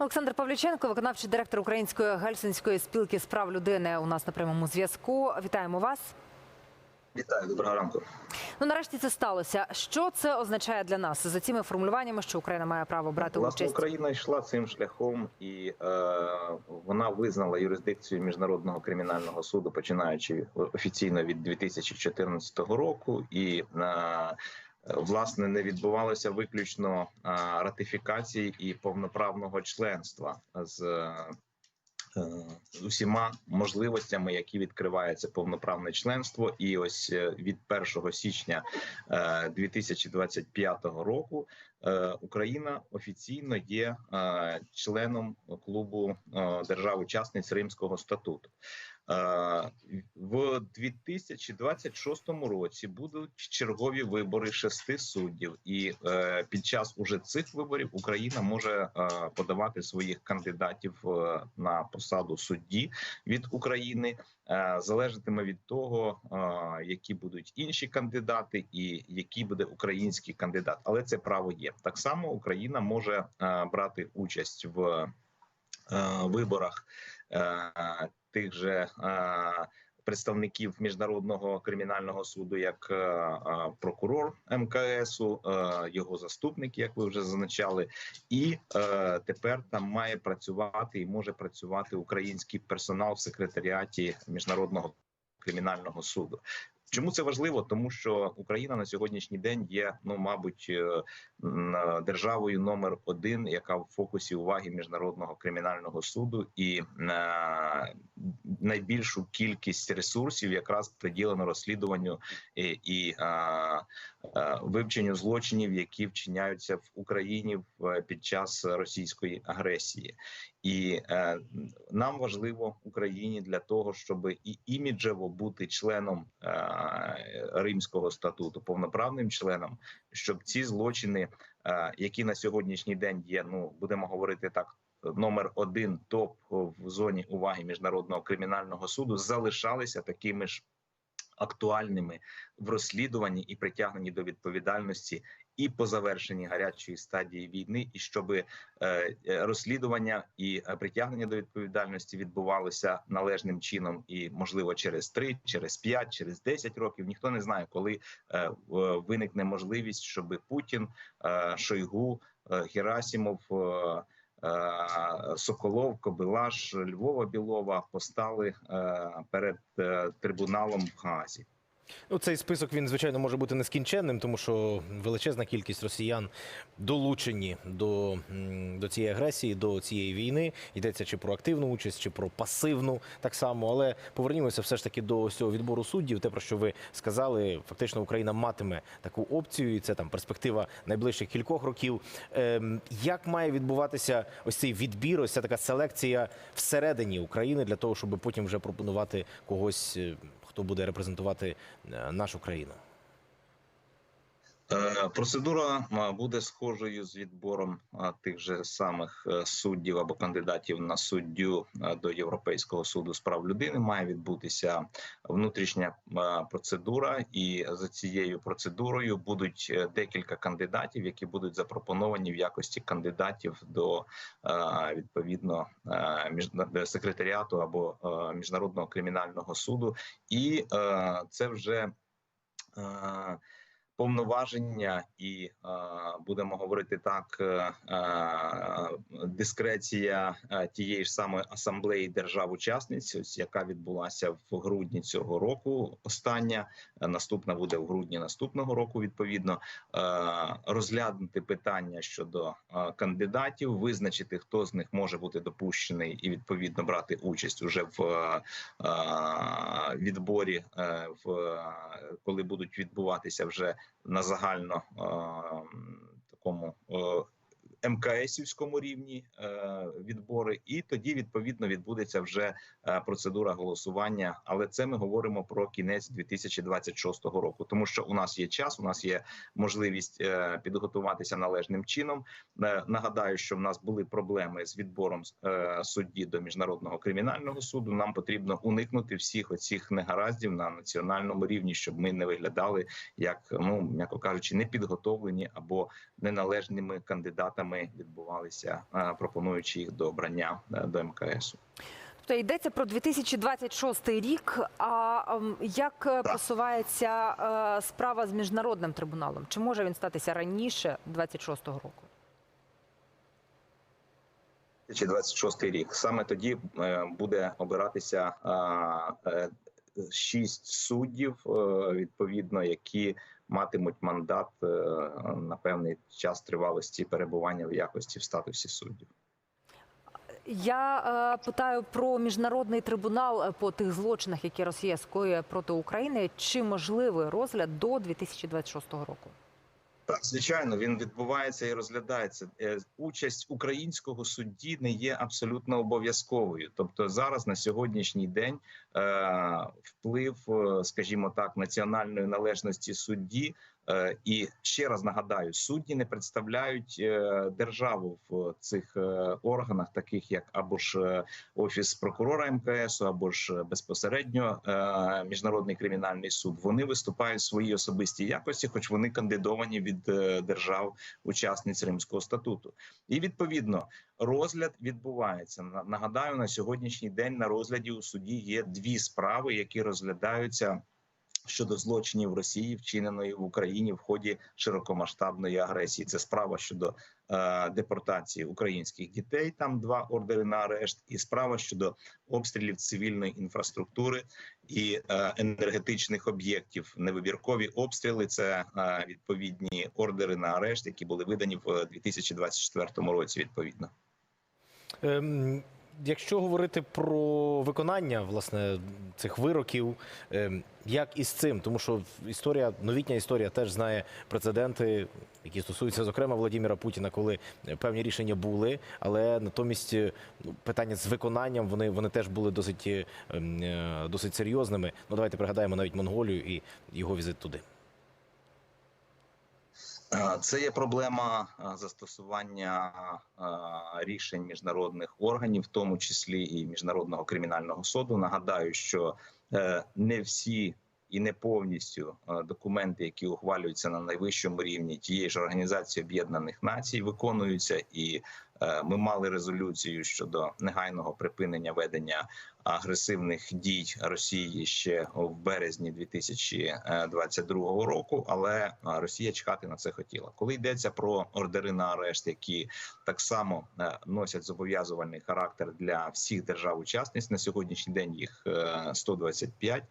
Олександр Павліченко, виконавчий директор Української гельсінської спілки з прав людини. У нас на прямому зв'язку. Вітаємо вас. Вітаю, доброго ранку. Ну нарешті це сталося. Що це означає для нас за цими формулюваннями, що Україна має право брати Власне, участь? Україна йшла цим шляхом, і е, вона визнала юрисдикцію міжнародного кримінального суду, починаючи офіційно від 2014 року, і е, власне не відбувалося виключно е, ратифікації і повноправного членства з. е, З усіма можливостями, які відкриває це повноправне членство, і ось е, від 1 січня е, 2025 року е, Україна офіційно є е, членом клубу е, держав-учасниць Римського статуту. В 2026 році будуть чергові вибори шести суддів, і е, під час уже цих виборів Україна може е, подавати своїх кандидатів е, на посаду судді від України. Залежатиме від того, які будуть інші кандидати, і який буде український кандидат. Але це право є так само. Україна може брати участь в виборах тих же. е, Представників міжнародного кримінального суду, як е, е, прокурор МКСу, його заступник, як ви вже зазначали, і тепер там має працювати і може працювати український персонал в секретаріаті міжнародного кримінального суду. Чому це важливо? Тому що Україна на сьогоднішній день є, ну мабуть, е, державою номер один, яка в фокусі уваги міжнародного кримінального суду, і е, найбільшу кількість ресурсів якраз приділено розслідуванню і, і е, е, вивченню злочинів, які вчиняються в Україні в під час російської агресії. І е, нам важливо Україні для того, щоб і іміджево бути членом е, Римського статуту, повноправним членом, щоб ці злочини, е, які на сьогоднішній день є, ну будемо говорити так. Номер один топ в зоні уваги міжнародного кримінального суду залишалися такими ж актуальними в розслідуванні і притягненні до відповідальності і по завершенні гарячої стадії війни, і щоб е, е, розслідування і е, притягнення до відповідальності відбувалося належним чином, і можливо через 3, через 5, через 10 років. Ніхто не знає, коли виникне можливість, щоб Путін, Шойгу, Герасімов. Е, Соколов, Кобилаш, Львова Білова постали е, перед е, трибуналом в Гаазі. Ну, цей список він звичайно може бути нескінченним, тому що величезна кількість росіян долучені до, до цієї агресії, до цієї війни. Йдеться чи про активну участь, чи про пасивну так само. Але повернімося все ж таки до цього відбору суддів. Те про що ви сказали, фактично Україна матиме таку опцію, і це там перспектива найближчих кількох років. Ем, як має відбуватися ось цей відбір, ось ця така селекція всередині України для того, щоб потім вже пропонувати когось, е, хто буде репрезентувати нашу країну? Е, Процедура е, буде схожою з відбором е, тих же самих суддів або кандидатів на суддю до Європейського суду з прав людини. Має відбутися внутрішня процедура, і за цією процедурою будуть декілька кандидатів, які будуть запропоновані в якості кандидатів до відповідно секретаріату або міжнародного кримінального суду, і це вже. Повноваження і е, будемо говорити так, е, е, дискреція тієї ж самої асамблеї держав-учасниць, яка відбулася в грудні цього року. Остання наступна буде в грудні наступного року. Відповідно, розглянути питання щодо кандидатів, визначити, хто з них може бути допущений, і відповідно брати участь уже в відборі, е, в коли будуть відбуватися вже на загально е, такому е, МКСівському рівні е, відбори, і тоді відповідно відбудеться вже е, процедура голосування. Але це ми говоримо про кінець 2026 року, тому що у нас є час, у нас є можливість е, підготуватися належним чином. Нагадаю, що в нас були проблеми з відбором судді до міжнародного кримінального суду. Нам потрібно уникнути всіх оцих негараздів на національному рівні, щоб ми не виглядали як ну м'яко кажучи, непідготовлені або неналежними кандидатами суддями відбувалися, е, пропонуючи їх до обрання е, до МКСу. Тобто йдеться про 2026 рік. А ем, як е, просувається е, справа з міжнародним трибуналом? Чи може він статися раніше 26-го року? 2026 рік. Саме тоді буде обиратися шість суддів, е, відповідно, які матимуть мандат е, на певний час тривалості перебування в якості в статусі суддів. Я е, питаю про міжнародний трибунал по тих злочинах, які Росія скоює проти України. Чи можливий розгляд до 2026 року? Так, звичайно, він відбувається і розглядається. Е, Участь українського судді не є абсолютно обов'язковою. Тобто, зараз на сьогоднішній день е, вплив, е, скажімо так, національної належності судді. Е, І ще раз нагадаю, судді не представляють е, державу в цих е, органах, таких як або ж офіс прокурора МКС, або ж безпосередньо міжнародний кримінальний суд. Вони виступають в своїй особистій якості, хоч вони кандидовані від е, держав учасниць Римського статуту. І відповідно розгляд відбувається. На- Нагадаю, на сьогоднішній день на розгляді у суді є дві справи, які розглядаються. Щодо злочинів Росії, вчиненої в Україні в ході широкомасштабної агресії, це справа щодо е, депортації українських дітей. Там два ордери на арешт, і справа щодо обстрілів цивільної інфраструктури і е, енергетичних об'єктів. Невибіркові обстріли це е, відповідні ордери на арешт, які були видані в 2024 році. Відповідно. Ем, Якщо говорити про виконання власне цих вироків, ем, як із цим, тому що історія, новітня історія теж знає прецеденти, які стосуються зокрема Владимира Путіна, коли певні рішення були, але натомість е, ну, питання з виконанням вони, вони теж були досить, е, е, досить серйозними. Ну давайте пригадаємо навіть Монголію і його візит туди. Е, Це є проблема е, застосування е, рішень міжнародних органів, в тому числі і міжнародного кримінального суду. Нагадаю, що не всі і не повністю е, документи, які ухвалюються на найвищому рівні тієї ж організації Об'єднаних Націй, виконуються, і е, ми мали резолюцію щодо негайного припинення ведення агресивних дій Росії ще в березні 2022 року. Але е, Росія чекати на це хотіла. Коли йдеться про ордери на арешт, які так само носять зобов'язувальний характер для всіх держав-учасниць на сьогоднішній день їх е, 125,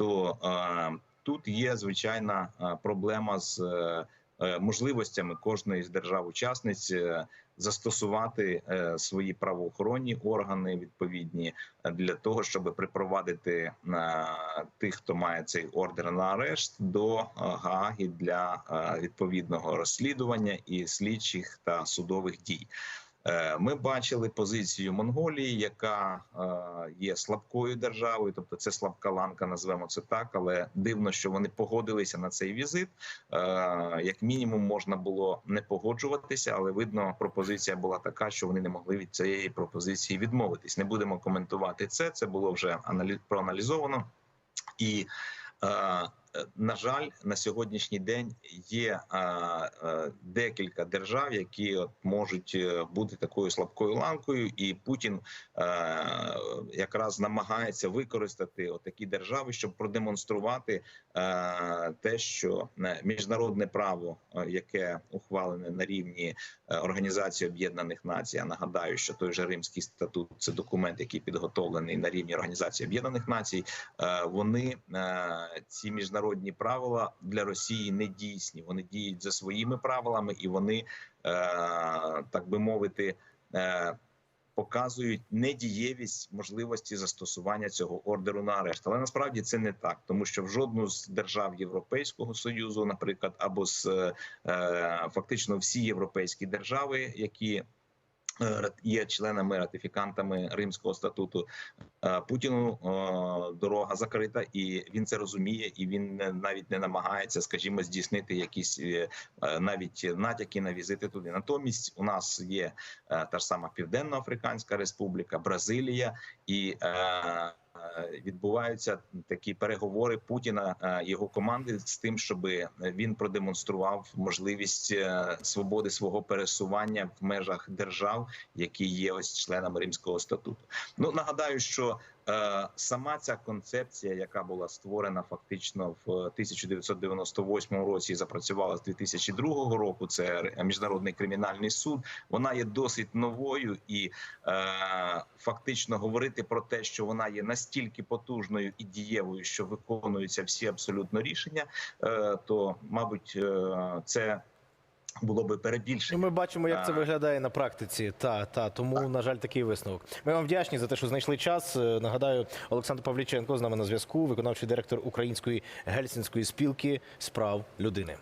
то е, тут є звичайна е, проблема з е, можливостями кожної з держав-учасниць застосувати свої правоохоронні органи відповідні для того, щоб припровадити тих, хто має цей ордер на арешт, до Гааги для відповідного розслідування і слідчих та судових дій. Е, Ми бачили позицію Монголії, яка е, є слабкою державою, тобто це слабка ланка, назвемо це так. Але дивно, що вони погодилися на цей візит. Е, Як мінімум, можна було не погоджуватися, але видно, пропозиція була така, що вони не могли від цієї пропозиції відмовитись. Не будемо коментувати це. Це було вже аналі- проаналізовано і. На жаль, на сьогоднішній день є е, е, декілька держав, які можуть е, бути такою слабкою ланкою, і Путін якраз намагається використати такі держави, щоб продемонструвати те, що міжнародне право, яке ухвалене на рівні Організації Об'єднаних Націй, я нагадаю, що той же Римський статут це документ, який підготовлений на рівні Організації Об'єднаних Націй. Вони ці міжнародні правила для Росії не дійсні. Вони діють за своїми правилами, і вони, е, так би мовити, е, показують недієвість можливості застосування цього ордеру на арешт. Але насправді це не так, тому що в жодну з держав Європейського союзу, наприклад, або з е, фактично всі європейські держави, які є членами ратифікантами Римського статуту. е, Путіну е, дорога закрита, і він це розуміє, і він навіть не намагається, скажімо, здійснити якісь е, е, навіть натяки на візити туди. Натомість у нас є е, та ж сама Південно-Африканська Республіка, Бразилія і. Е, відбуваються такі переговори Путіна е, його команди з тим, щоб він продемонстрував можливість е, свободи свого пересування в межах держав, які є ось членами Римського статуту. Ну нагадаю, що е, сама ця концепція, яка була створена фактично в 1998 році, і запрацювала з 2002 року. Це міжнародний кримінальний суд. Вона є досить новою і е, фактично говорити про те, що вона є настільки потужною і дієвою, що виконуються всі абсолютно рішення, е, то мабуть, е, це було би Ну, перебільшення. ми бачимо, як це виглядає на практиці. Та та тому, на жаль, такий висновок. Ми вам вдячні за те, що знайшли час. Е, Нагадаю, Олександр Павліченко з нами на зв'язку, виконавчий директор Української гельсінської спілки справ людини.